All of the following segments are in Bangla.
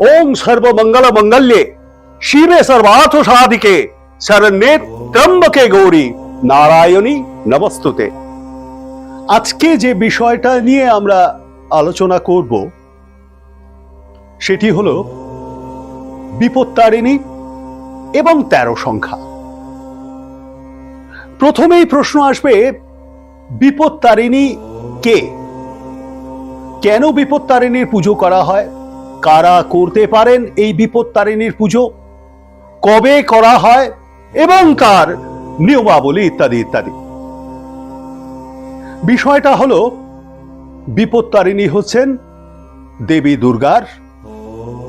ওং সর্বমঙ্গল মঙ্গল্যে শিবে সর্বার্থ সাধিকে শরণ্যে ত্রম্বকে গৌরী নারায়ণী নমস্তুতে আজকে যে বিষয়টা নিয়ে আমরা আলোচনা করব, সেটি হলো বিপত্তারিণী এবং তেরো সংখ্যা। প্রথমেই প্রশ্ন আসবে, বিপত্তারিণী কে? কেন বিপত্তারিণীর পুজো করা হয়? কারা করতে পারেন এই বিপত্তারিণীর পুজো? কবে করা হয় এবং কার? নিয়মাবলী ইত্যাদি ইত্যাদি। বিষয়টা হলো বিপত্তারিণী হচ্ছেন দেবী দুর্গার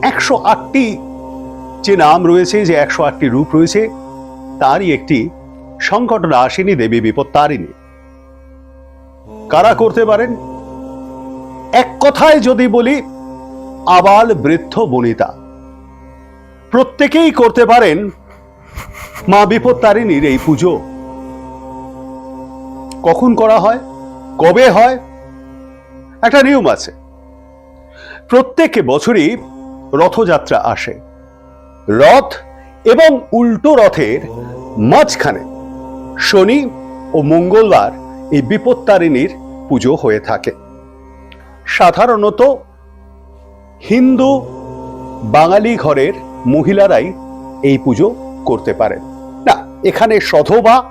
একশো আটটি যে নাম রয়েছে, যে একশো আটটি রূপ রয়েছে, তারই একটি সংকট আসেনি দেবী বিপত্তারিণী কারা করতে পারেন? এক কথায় যদি বলি আবাল বৃদ্ধ বনিতা। প্রত্যেকেই করতে পারেন মা বিপত্তারিণীর এই পুজো। কখন করা হয়? কবে হয়? একটা নিয়ম আছে। প্রত্যেক বছরই রথযাত্রা আসে। রথ এবং উল্টো রথের মাঝখানে শনি ও মঙ্গলবার এই বিপত্তারিণীর পুজো হয়ে থাকে। সাধারণত হিন্দু বাঙালি ঘরের মহিলারাই এই পুজো করতে পারেন। না, এখানে সধবা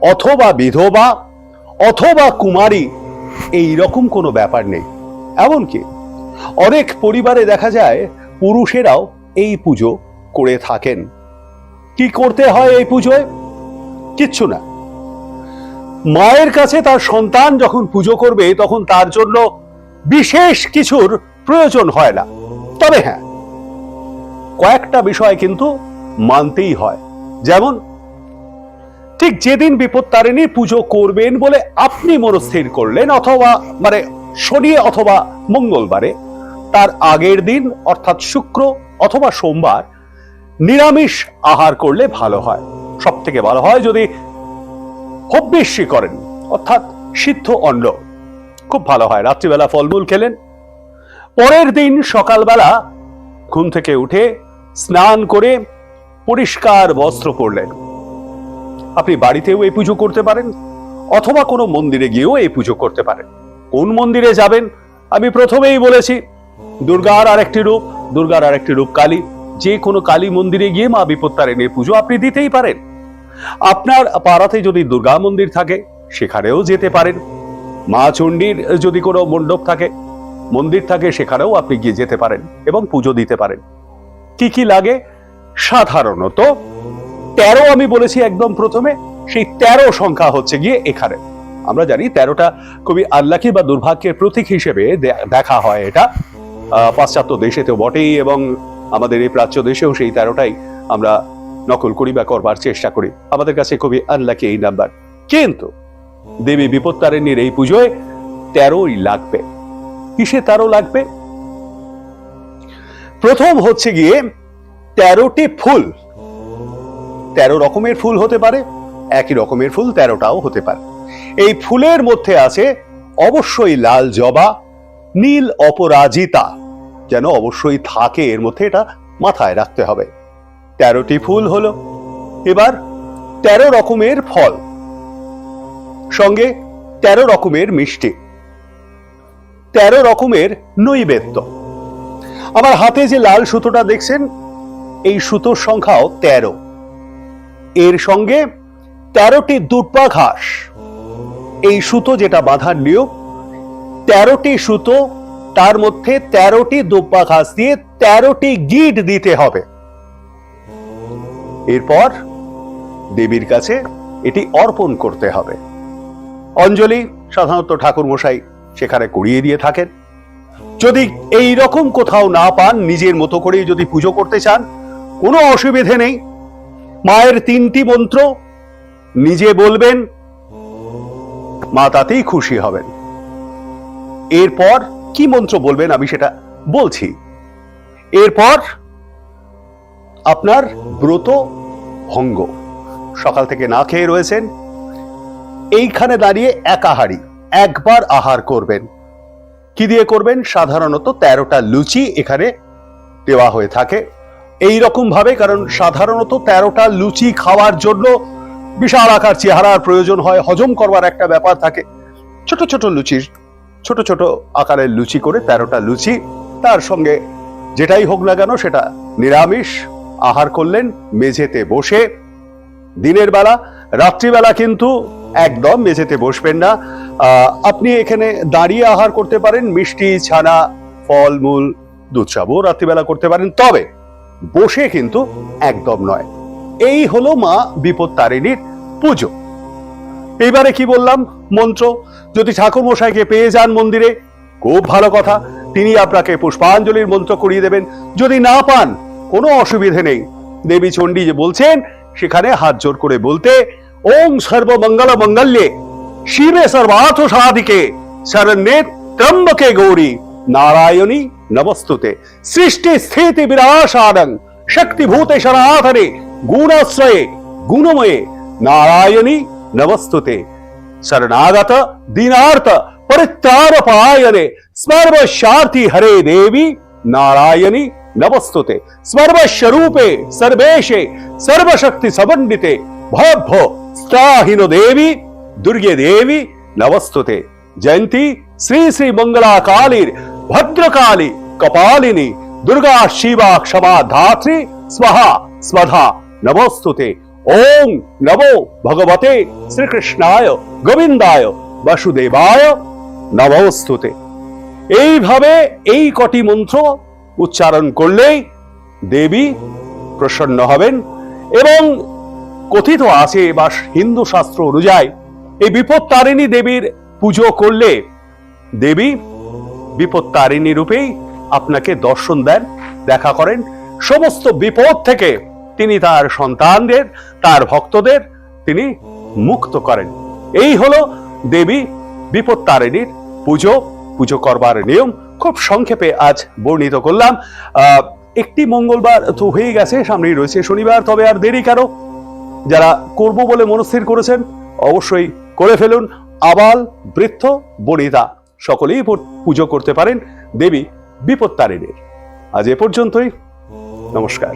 অথবা বিধবা অথবা কুমারী এই রকম কোনো ব্যাপার নেই। এমনকি অনেক পরিবারে দেখা যায় পুরুষেরাও এই পুজো করে থাকেন। কি করতে হয় এই পুজোয়? কিচ্ছু না। মায়ের কাছে তার সন্তান যখন পুজো করবে তখন তার জন্য বিশেষ কিছুর প্রয়োজন হয় না। তবে হ্যাঁ কয়েকটা বিষয় কিন্তু মানতেই হয়। যেমন, ঠিক যেদিন বিপদ বিপত্তারিণী পুজো করবেন বলে আপনি মনস্থির করলেন অথবা মানে শনি অথবা মঙ্গলবারে, তার আগের দিন অর্থাৎ শুক্র অথবা সোমবার নিরামিষ আহার করলে ভালো হয়। সব থেকে ভালো হয় যদি হব্যেশি করেন, অর্থাৎ সিদ্ধ অন্ন, খুব ভালো হয়। রাত্রিবেলা ফলমূল খেলেন পরের দিন সকালবেলা ঘুম থেকে উঠে স্নান করে পরিষ্কার বস্ত্র পরলেন। আপনি বাড়িতেও এই পুজো করতে পারেন, অথবা কোনো মন্দিরে গিয়েও এই পুজো করতে পারেন। কোন মন্দিরে যাবেন? আমি প্রথমেই বলেছি, দুর্গার আরেকটি রূপ, দুর্গার আরেকটি রূপ কালী। যে কোনো কালী মন্দিরে গিয়ে মা বিপত্তারিণীর পুজো আপনি দিতেই পারেন। আপনার পাড়াতে যদি দুর্গা মন্দির থাকে, সেখানেও যেতে পারেন। মা চণ্ডীর যদি কোনো মণ্ডপ থাকে মন্দির থাকে সেখানেও আপনি গিয়ে যেতে পারেন এবং পুজো দিতে পারেন। কি কি লাগে? সাধারণত তেরো আমি বলেছি একদম প্রথমে, সেই তেরো সংখ্যা হচ্ছে গিয়ে এখানে। আমরা জানি তেরোটা খুবই আল্লাকি বা দুর্ভাগ্যের প্রতীক হিসেবে দেখা হয় এটা। পাশ্চাত্য দেশেতেও বটেই এবং আমাদের এই প্রাচ্য দেশেও সেই তেরোটাই আমরা নকল করি বা করবার চেষ্টা করি। আমাদের কাছে খুবই আনলাকি এই নাম্বার। কিন্তু দেবী বিপত্তারিণীর এই পুজোয় তেরোই লাগবে। কিসে তেরো লাগবে? প্রথম হচ্ছে গিয়ে তেরোটি ফুল। তেরো রকমের ফুল হতে পারে, একই রকমের ফুল তেরোটাও হতে পারে। এই ফুলের মধ্যে আছে অবশ্যই লাল জবা, নীল অপরাজিতা, যেন অবশ্যই থাকে, এর মধ্যে এটা মাথায় রাখতে হবে। তেরোটি ফুল হলো। এবার তেরো রকমের ফল। সঙ্গে তেরো রকমের মিষ্টি। তেরো রকমের নৈবেদ্য। আমার হাতে যে লাল সুতোটা দেখছেন, এই সুতোর সংখ্যাও তেরো। এর সঙ্গে তেরোটি দুর্পা ঘাস এই সুতো যেটা বাঁধার নিয়ম, তেরোটি সুতো, তার মধ্যে তেরোটি দুব্বা ঘাস দিয়ে তেরোটি গিট দিতে হবে। এরপর দেবীর কাছে এটি অর্পণ করতে হবে। অঞ্জলি সাধারণত ঠাকুর মশাই সেখানে করিয়ে দিয়ে থাকেন। যদি এই রকম কোথাও না পান, নিজের মতো করে যদি পুজো করতে চান, কোনো অসুবিধে নেই। মায়ের তিনটি মন্ত্র, নিজে বলবেন, মা তাতেই খুশি হবেন। এরপর কি মন্ত্র বলবেন আমি সেটা বলছি। এরপর আপনার ব্রত ভঙ্গ। সকাল থেকে না খেয়ে রয়েছেন। এইখানে দাঁড়িয়ে একাহারি। একবার আহার করবেন। কি দিয়ে করবেন? সাধারণত তেরোটা লুচি এখানে দেওয়া হয়ে থাকে। এই রকম ভাবে, কারণ সাধারণত তেরোটা লুচি খাওয়ার জন্য বিশাল আকার চেহারার প্রয়োজন হয়, হজম করবার একটা ব্যাপার থাকে। ছোট ছোট লুচির, ছোট ছোট আকারের লুচি করে তেরোটা লুচি, তার সঙ্গে যেটাই হোক না কেন, সেটা নিরামিষ আহার করলেন মেঝেতে বসে। দিনের বেলা, রাত্রিবেলা কিন্তু একদম মেঝেতে বসবেন না। আপনি এখানে দাঁড়িয়ে আহার করতে পারেন, মিষ্টি, ছানা ফলমূল দুধ চাবো রাত্রিবেলা করতে পারেন, তবে বসে কিন্তু একদম নয়। এই হলো মা বিপদ তারিণীর পুজো। এইবারে কি বললাম? মন্ত্র, যদি ঠাকুর মশাইকে পেয়ে যান মন্দিরে, খুব ভালো কথা। তিনি আপনাকে পুষ্পাঞ্জলির মন্ত্র করিয়ে দেবেন। যদি না পান, কোনো অসুবিধে নেই। দেবী চণ্ডী যে বলছেন, সেখানে হাত জোর করে বলতে, ওম সর্বমঙ্গল মঙ্গল্যে শিবে সর্বার্থ সাধিকে, শরণ্যে ত্রম্বকে গৌরী। নারায়ণী, নমস্তুতে। সৃষ্টি স্থিতি বিরাশাদং শক্তিভূতে সনাথনে গুণাশ্রয়ে, গুণময়ে। নারায়ণী, নমস্তুতে। শরণাগত, দীনার্থ পরিত্রাণ পায়নে সর্বশার্থী হরে দেবী। নারায়ণী, নমস্তুতে। সর্বস্বরূপে, সর্বেশে সর্বশক্তি সমন্বিতে ভব স্থাহিন দেবী। దుర్గేదేవి నవస్తుతే జయంతి శ్రీ శ్రీ మంగళా కాళీర్ భద్రకాళి కపాలిని దుర్గా శివ క్షమా ధాత్రి స్వహ స్వధా నమోస్తుతే ఓం నమో భగవతే శ్রীকৃষ্ণায় গোবিন্দায় বসুদেবায় নবস্তুতে এইভাবে এই কটি মন্ত্র উচ্চারণ করলেই দেবী প্রসন্ন হবেন এবং কথিত আছে বা হিন্দু শাস্ত্র অনুযায়ী এই বিপদ তারিণী দেবীর পুজো করলে দেবী বিপদ তারিণী রূপেই আপনাকে দর্শন দেন, দেখা করেন। সমস্ত বিপদ থেকে তিনি তার সন্তানদের, তার ভক্তদের তিনি মুক্ত করেন। এই হলো দেবী বিপদ তারিণীর পুজো। পুজো করবার নিয়ম খুব সংক্ষেপে আজ বর্ণিত করলাম। একটি মঙ্গলবার তো হয়ে গেছে, সামনেই রয়েছে শনিবার, তবে আর দেরি কেন? যারা করব বলে মনস্থির করেছেন, অবশ্যই করে ফেলুন আবাল, বৃদ্ধ, বনিতা। সকলেই পুজো করতে পারেন দেবী বিপত্তারিণীর। আজ এ পর্যন্তই। নমস্কার।